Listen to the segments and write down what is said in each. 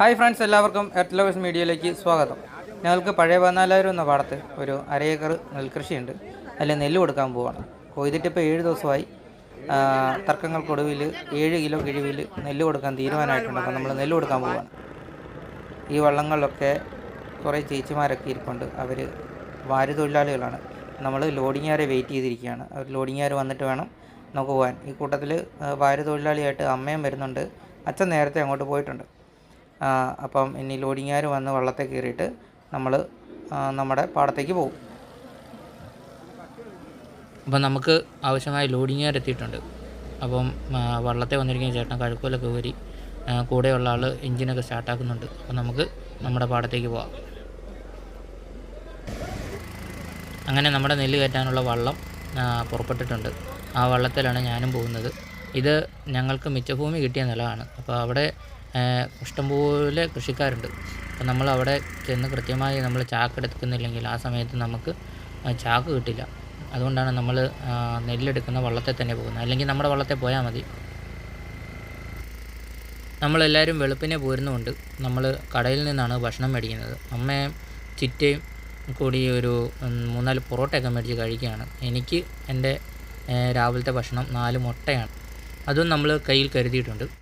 Hi friends എല്ലാവർക്കും earth lovers മീഡിയയിലേക്ക് സ്വാഗതം. ഞങ്ങൾക്ക് പഴയ പതിനാലായിരം എന്ന പാടത്ത് ഒരു അരയേക്കർ നെൽകൃഷിയുണ്ട്. അതിൽ നെല്ല് കൊടുക്കാൻ പോവാണ്. കൊയ്തിട്ട് ഇപ്പോൾ ഏഴ് ദിവസമായി തർക്കങ്ങൾക്കൊടുവിൽ ഏഴ് കിലോ കിഴിവിൽ നെല്ല് കൊടുക്കാൻ തീരുമാനമായിട്ടുണ്ട്. അപ്പോൾ നമ്മൾ നെല്ല് കൊടുക്കാൻ പോവാണ്. ഈ വള്ളങ്ങളിലൊക്കെ കുറേ ചേച്ചിമാരൊക്കെ ഇരിപ്പുണ്ട്. അവർ വാരി തൊഴിലാളികളാണ് നമ്മൾ ലോഡിങ്ങാരെ വെയിറ്റ് ചെയ്തിരിക്കുകയാണ്. അവർ ലോഡിങ്ങാർ വന്നിട്ട് വേണം നമുക്ക് പോകാൻ ഈ കൂട്ടത്തിൽ വാരി തൊഴിലാളിയായിട്ട് അമ്മയും വരുന്നുണ്ട്. അച്ഛൻ നേരത്തെ അങ്ങോട്ട് പോയിട്ടുണ്ട്. അപ്പം ഇനി ലോഡിങ്ങുകാർ വന്ന് വള്ളത്തെ കയറിയിട്ട് നമ്മൾ നമ്മുടെ പാടത്തേക്ക് പോകും. അപ്പം നമുക്ക് ആവശ്യമായ ലോഡിങ്ങുകാർ എത്തിയിട്ടുണ്ട്. അപ്പം വള്ളത്തെ വന്നിരിക്കുന്ന ചേട്ടൻ കഴുക്കോലൊക്കെ ആ, കൂടെയുള്ള ആൾ എഞ്ചിനൊക്കെ സ്റ്റാർട്ടാക്കുന്നുണ്ട്. അപ്പം നമുക്ക് നമ്മുടെ പാടത്തേക്ക് പോവാം. അങ്ങനെ നമ്മുടെ നെല്ല് കയറ്റാനുള്ള വള്ളം പുറപ്പെട്ടിട്ടുണ്ട്. ആ വള്ളത്തിലാണ് ഞാനും പോകുന്നത്. ഇത് ഞങ്ങൾക്ക് മിച്ചഭൂമി കിട്ടിയ നിലമാണ് അപ്പോൾ അവിടെ ഇഷ്ടംപോലെ കൃഷിക്കാരുണ്ട്. അപ്പം നമ്മൾ അവിടെ ചെന്ന് കൃത്യമായി നമ്മൾ ചാക്ക് എടുക്കുന്നില്ലെങ്കിൽ ആ സമയത്ത് നമുക്ക് ചാക്ക് കിട്ടില്ല. അതുകൊണ്ടാണ് നമ്മൾ നെല്ലെടുക്കുന്ന വള്ളത്തെ തന്നെ പോകുന്നത്. അല്ലെങ്കിൽ നമ്മുടെ വള്ളത്തെ പോയാൽ മതി. നമ്മളെല്ലാവരും വെളുപ്പിനെ പോരുന്നുമുണ്ട്. നമ്മൾ കടയിൽ നിന്നാണ് ഭക്ഷണം മേടിക്കുന്നത്. അമ്മയും ചിറ്റയും കൂടി ഒരു മൂന്നാൽ പൊറോട്ടയൊക്കെ മേടിച്ച് കഴിക്കുകയാണ്. എനിക്ക് എന്റെ രാവിലത്തെ ഭക്ഷണം നാല് മുട്ടയാണ്. അതും നമ്മൾ കയ്യിൽ കരുതിയിട്ടുണ്ട്.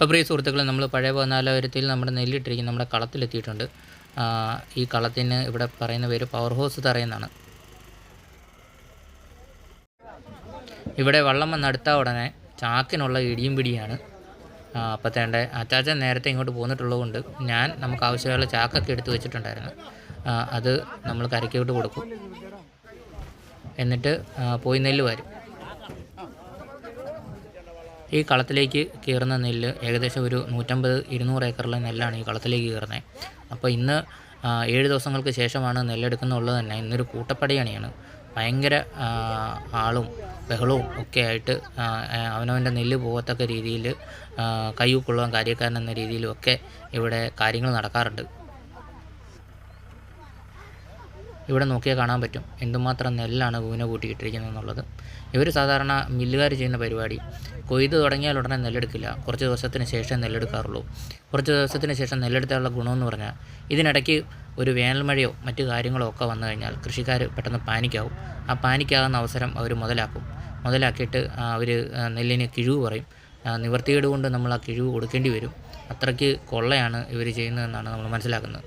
അപ്പോൾ പ്രിയ സുഹൃത്തുക്കളെ നമ്മൾ പഴയ പതിനാലായിരത്തിൽ നമ്മുടെ നെല്ലിട്ടിരിക്കുന്ന നമ്മുടെ കളത്തിലെത്തിയിട്ടുണ്ട്. ഈ കളത്തിന് ഇവിടെ പറയുന്ന പേര് പവർ ഹൗസ് തറയെന്നാണ് ഇവിടെ വള്ളം വന്നെടുത്ത ഉടനെ ചാക്കിനുള്ള ഇടിയും പിടിയാണ്. അപ്പോൾ തേണ്ട അച്ചാച്ചൻ നേരത്തെ ഇങ്ങോട്ട് പോന്നിട്ടുള്ളതുകൊണ്ട് ഞാൻ നമുക്ക് ആവശ്യമുള്ള ചാക്കൊക്കെ എടുത്തു വെച്ചിട്ടുണ്ടായിരുന്നു. അത് നമ്മൾ കരയ്ക്കോട്ട് കൊടുക്കും. എന്നിട്ട് പോയി നെല്ല് വരും. ഈ കളത്തിലേക്ക് കയറുന്ന നെല്ല് ഏകദേശം ഒരു നൂറ്റമ്പത് ഇരുന്നൂറ് ഏക്കറിലെ നെല്ലാണ് ഈ കളത്തിലേക്ക് കയറുന്നത് അപ്പോൾ ഇന്ന് ഏഴ് ദിവസങ്ങൾക്ക് ശേഷമാണ് നെല്ലെടുക്കുന്നുള്ളത് തന്നെ. ഇന്നൊരു കൂട്ടപ്പടിയണിയാണ്. ഭയങ്കര ആളും ബഹളവും ഒക്കെ ആയിട്ട് അവനവന്റെ നെല്ല് പോകത്തക്ക രീതിയിൽ കയ്യൂക്കൊള്ളുവാൻ കാര്യക്കാരൻ എന്ന രീതിയിലും ഒക്കെ ഇവിടെ കാര്യങ്ങൾ നടക്കാറുണ്ട്. ഇവിടെ നോക്കിയാൽ കാണാൻ പറ്റും. എന്തുമാത്രം നെല്ലാണ് കൂന കൂട്ടിയിട്ടിരിക്കുന്നത് എന്നുള്ളത് ഇവർ സാധാരണ മില്ലുകാർ ചെയ്യുന്ന പരിപാടി. കൊയ്ത് തുടങ്ങിയാൽ ഉടനെ നെല്ലെടുക്കില്ല. കുറച്ച് ദിവസത്തിന് ശേഷം നെല്ലെടുക്കാറുള്ളൂ. കുറച്ച് ദിവസത്തിന് ശേഷം നെല്ലെടുത്താനുള്ള ഗുണമെന്ന് പറഞ്ഞാൽ ഇതിനിടയ്ക്ക് ഒരു വേനൽമഴയോ മറ്റു കാര്യങ്ങളോ ഒക്കെ വന്നു കഴിഞ്ഞാൽ കൃഷിക്കാർ പെട്ടെന്ന് പാനിക്കാവും. ആ പാനിക്കാകുന്ന അവസരം അവർ മുതലാക്കും. മുതലാക്കിയിട്ട് അവർ നെല്ലിന് കിഴിവ് പറയും. നിവർത്തികേട് കൊണ്ട് നമ്മൾ ആ കിഴിവ് കൊടുക്കേണ്ടി വരും. അത്രയ്ക്ക് കൊള്ളയാണ് ഇവർ ചെയ്യുന്നതെന്നാണ് നമ്മൾ മനസ്സിലാക്കുന്നത്.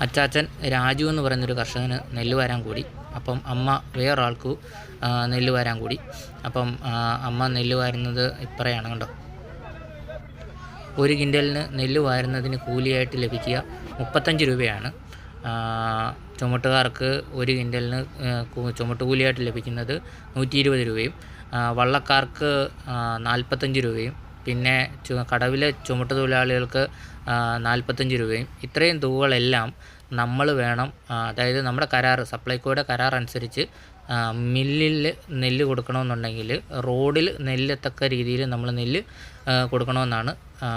അച്ചാച്ചൻ രാജു എന്ന് പറയുന്നൊരു കർഷകന് നെല്ല് വരാൻ കൂടി. അപ്പം അമ്മ വേറൊരാൾക്ക് നെല്ല് വരാൻ കൂടി. അപ്പം അമ്മ നെല്ല് വാരുന്നത് ഇപ്പറയാണ് കണ്ടോ? ഒരു കിൻഡലിന് നെല്ല് വാരുന്നതിന് കൂലിയായിട്ട് ലഭിക്കുക മുപ്പത്തഞ്ച് രൂപയാണ്. ചുമട്ടുകാർക്ക് ഒരു കിൻഡലിന് ചുമട്ട് കൂലിയായിട്ട് ലഭിക്കുന്നത് നൂറ്റി ഇരുപത് രൂപയും വള്ളക്കാർക്ക് നാൽപ്പത്തഞ്ച് രൂപയും പിന്നെ കടവിലെ ചുമട്ട് തൊഴിലാളികൾക്ക് നാൽപ്പത്തഞ്ച് രൂപയും. ഇത്രയും തുകകളെല്ലാം നമ്മൾ വേണം അതായത് നമ്മുടെ കരാർ സപ്ലൈകോയുടെ കരാർ അനുസരിച്ച് മില്ലിൽ നെല്ല് കൊടുക്കണമെന്നുണ്ടെങ്കിൽ റോഡിൽ നെല്ലെത്തക്ക രീതിയിൽ നമ്മൾ നെല്ല് കൊടുക്കണമെന്നാണ് ആ,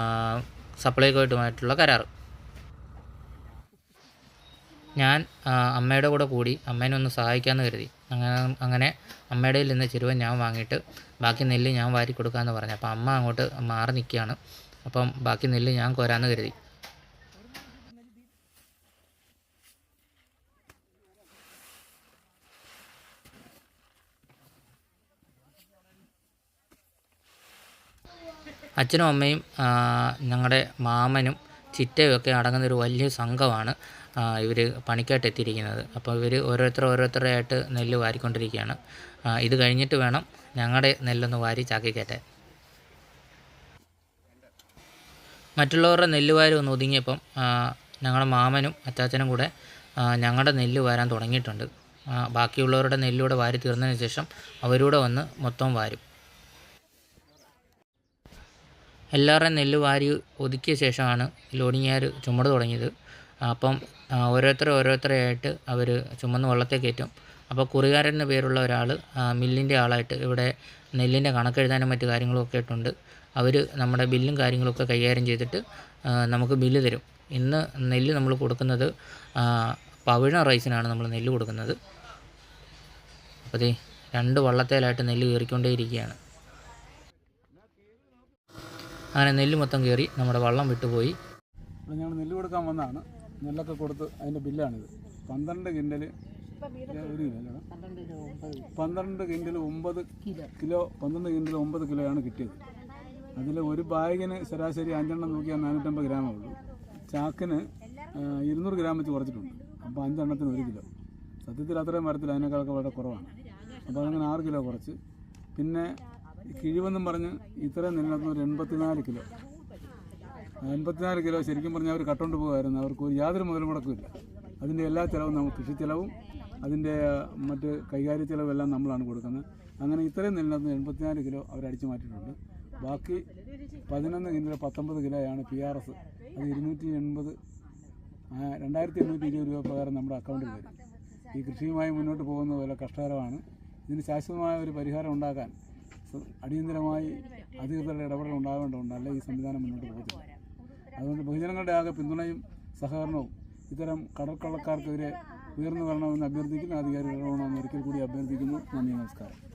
സപ്ലൈകോയിട്ടുമായിട്ടുള്ള കരാർ ഞാൻ അമ്മയുടെ കൂടെ കൂടി അമ്മേനെ ഒന്ന് സഹായിക്കാമെന്ന് കരുതി. അങ്ങനെ അങ്ങനെ അമ്മയുടെ നിന്ന് ചെരുവൻ ഞാൻ വാങ്ങിയിട്ട് ബാക്കി നെല്ല് ഞാൻ വാരി കൊടുക്കാമെന്ന് പറഞ്ഞു. അപ്പോൾ അമ്മ അങ്ങോട്ട് മാറി നിൽക്കുകയാണ് അപ്പം ബാക്കി നെല്ല് ഞാൻ കോരാമെന്ന് കരുതി. അച്ഛനും അമ്മയും ഞങ്ങളുടെ മാമനും ചിറ്റയും ഒക്കെ അടങ്ങുന്ന ഒരു വലിയ സംഘമാണ്. ഇവർ പണിക്കായിട്ട് എത്തിയിരിക്കുന്നത്. അപ്പോൾ ഇവർ ഓരോരുത്തർ ഓരോരുത്തരായിട്ട് നെല്ല് വാരിക്കൊണ്ടിരിക്കുകയാണ്. ഇത് കഴിഞ്ഞിട്ട് വേണം ഞങ്ങളുടെ നെല്ലൊന്ന് വാരി ചാക്കി മറ്റുള്ളവരുടെ നെല്ല് വാരി ഒന്ന് ഒതുങ്ങിയപ്പം ഞങ്ങളുടെ മാമനും അച്ചാച്ചനും കൂടെ ഞങ്ങളുടെ നെല്ല് വാരാൻ തുടങ്ങിയിട്ടുണ്ട്. ബാക്കിയുള്ളവരുടെ നെല്ലൂടെ വാരി തീർന്നതിന് ശേഷം അവരൂടെ വന്ന് മൊത്തം വാരും. എല്ലാവരുടെയും നെല്ല് വാരി ഒതുക്കിയ ശേഷമാണ് ലോഡിങ്ങുകാർ ചുമട് തുടങ്ങിയത്. അപ്പം ആ, ഓരോരുത്തരെ ഓരോരുത്തരെയായിട്ട് അവർ ചുമന്ന് വള്ളത്തെ കയറ്റും. അപ്പോൾ കുറികാരൻ എന്ന പേരുള്ള ഒരാൾ മില്ലിന്റെ ആളായിട്ട് ഇവിടെ നെല്ലിന്റെ കണക്കെഴുതാനും മറ്റു കാര്യങ്ങളും ഒക്കെ ആയിട്ടുണ്ട്. അവർ നമ്മുടെ ബില്ലും കാര്യങ്ങളൊക്കെ കൈകാര്യം ചെയ്തിട്ട് നമുക്ക് ബില്ല് തരും. ഇന്ന് നെല്ല് നമ്മൾ കൊടുക്കുന്നത് പവിഴ റൈസിനാണ് നമ്മൾ നെല്ല് കൊടുക്കുന്നത്. അപ്പോൾ രണ്ട് വള്ളത്തേലായിട്ട് നെല്ല് കയറിക്കൊണ്ടേയിരിക്കുകയാണ് അങ്ങനെ നെല്ല് മൊത്തം കയറി നമ്മുടെ വള്ളം വിട്ടുപോയി. ഞങ്ങൾ നെല്ല് കൊടുക്കാൻ വന്നതാണ്. നെല്ലൊക്കെ കൊടുത്ത് അതിന്റെ ബില്ലാണിത്. പന്ത്രണ്ട് കിൻഡൽ ഒരു കിലോ പന്ത്രണ്ട് കിൻഡൽ ഒമ്പത് കിലോ പന്ത്രണ്ട് കിൻഡൽ ഒമ്പത് കിലോയാണ് കിട്ടിയത്. അതിൽ ഒരു ബാഗിന് ശരാശരി അഞ്ചെണ്ണം നോക്കിയാൽ നാനൂറ്റമ്പത് ഗ്രാമേ ഉള്ളൂ. ചാക്കിന് ഇരുന്നൂറ് ഗ്രാം വെച്ച് കുറച്ചിട്ടുണ്ട്. അപ്പോൾ അഞ്ചെണ്ണത്തിന് ഒരു കിലോ. സത്യത്തിൽ അത്രയും മരത്തിൽ അതിനേക്കാളൊക്കെ വളരെ കുറവാണ്. അപ്പോൾ അതങ്ങനെ ആറ് കിലോ കുറച്ച്. പിന്നെ കിഴിവെന്നും പറഞ്ഞ് ഇത്രയും നിലനിർത്തുന്ന ഒരു എൺപത്തിനാല് കിലോ. എൺപത്തിനാല് കിലോ ശരിക്കും പറഞ്ഞാൽ അവർ കട്ടുകൊണ്ട് പോകുമായിരുന്നു അവർക്ക് ഒരു യാതൊരു മുതൽ മുടക്കില്ല അതിന്റെ എല്ലാ ചിലവും നമുക്ക് കൃഷി ചിലവും അതിന്റെ മറ്റ് കൈകാര്യ ചിലവെല്ലാം നമ്മളാണ് കൊടുക്കുന്നത്. അങ്ങനെ ഇത്രയും നെല്ലിനകത്ത് എൺപത്തിനാല് കിലോ അവർ അടിച്ചു മാറ്റിയിട്ടുണ്ട്. ബാക്കി പതിനൊന്ന് കിലോ പത്തൊമ്പത് കിലോയാണ് പി ആർ എസ്. അത് ഇരുന്നൂറ്റി എൺപത് രണ്ടായിരത്തി എണ്ണൂറ്റി ഇരുപത് രൂപ പ്രകാരം നമ്മുടെ അക്കൗണ്ടിൽ വരും. ഈ കൃഷിയുമായി മുന്നോട്ട് പോകുന്നത് വളരെ കഷ്ടകരമാണ്. ഇതിന് ശാശ്വതമായ ഒരു പരിഹാരം ഉണ്ടാക്കാൻ അടിയന്തരമായി അധികൃതരുടെ ഇടപെടൽ ഉണ്ടാവേണ്ടതുണ്ട്. അല്ലെ? ഈ സംവിധാനം മുന്നോട്ട് പോകത്തില്ല. അതുകൊണ്ട് ബഹുജനങ്ങളുടെ ആകെ പിന്തുണയും സഹകരണവും ഇത്തരം കടൽക്കള്ളക്കാർക്കെതിരെ ഉയർന്നു വരണമെന്ന് അഭ്യർത്ഥിക്കുന്ന അധികാരികളോട് ഒരിക്കൽ കൂടി അഭ്യർത്ഥിക്കുന്നു. നന്ദി നമസ്കാരം.